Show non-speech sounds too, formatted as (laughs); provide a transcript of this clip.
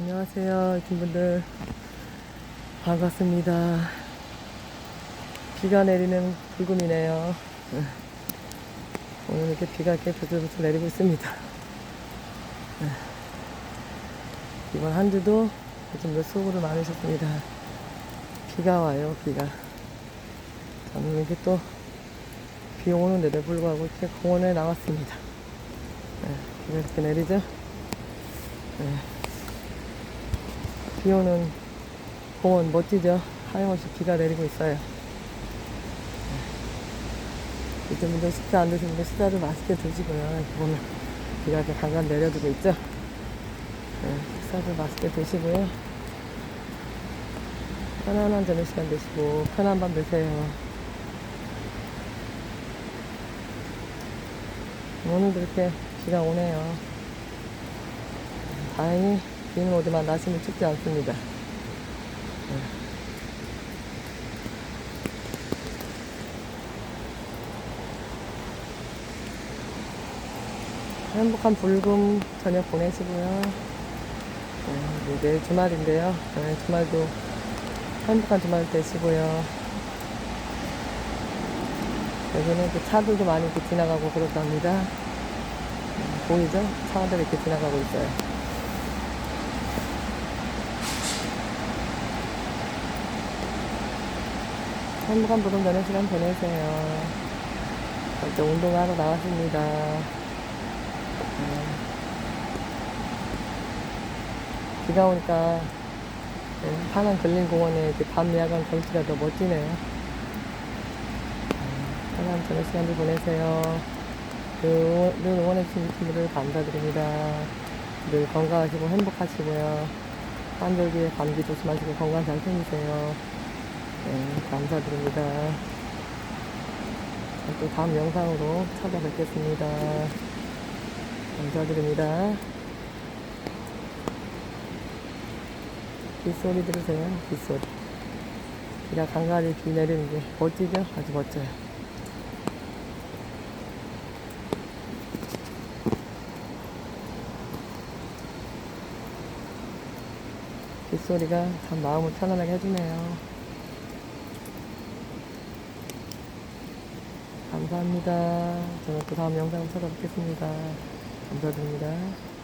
안녕하세요, 이분들 반갑습니다. 비가 내리는 불금이네요. (laughs) 오늘 이렇게 비가 이렇게 부슬부슬 내리고 있습니다. 이번 한 주도 좀 수고를 많으셨습니다. 비가 와요, 비가. 저는 이렇게 또 비 오는데도 불구하고 이렇게 공원에 나왔습니다. 네, 비가 이렇게 내리죠? 네. 비 오는 공원 멋지죠? 하염없이 비가 내리고 있어요. 네. 이제 분들 식사 안 드신 분들 식사를 맛있게 드시고요. 보면 비가 이렇게 강간 내려주고 있죠? 네, 식사도 맛있게 드시고요. 편안한 저녁 시간 되시고 편한 밤 되세요. 오늘도 이렇게 비가 오네요. 다행히 비는 오지만 날씨는 춥지 않습니다. 네. 행복한 불금 저녁 보내시고요. 네, 내일 주말인데요. 네, 주말도 행복한 주말 되시고요. 여기는 그 차들도 많이 이렇게 지나가고 그렇답니다. 음, 보이죠? 차들이 이렇게 지나가고 있어요. 행복한 부름 되는 시간 보내세요. 이제 운동하러 나왔습니다. 음. 비가 오니까 네, 파란 근린공원에 이렇게 밤 야간 경치가 더 멋지네요. 음, 편한 저녁 시간들 보내세요. 그, 늘 응원해주신 분들을 감사드립니다. 늘 건강하시고 행복하시고요. 환절기에 감기 조심하시고 건강 잘 챙기세요. 네, 감사드립니다. 또 다음 영상으로 찾아뵙겠습니다. 감사드립니다. 빗소리 들으세요. 빗소리. 비가 강가리 비 내리는 게 멋지죠? 아주 멋져요. 빗소리가 참 마음을 편안하게 해주네요. 감사합니다. 저는 또 다음 영상을 찾아뵙겠습니다. 감사드립니다.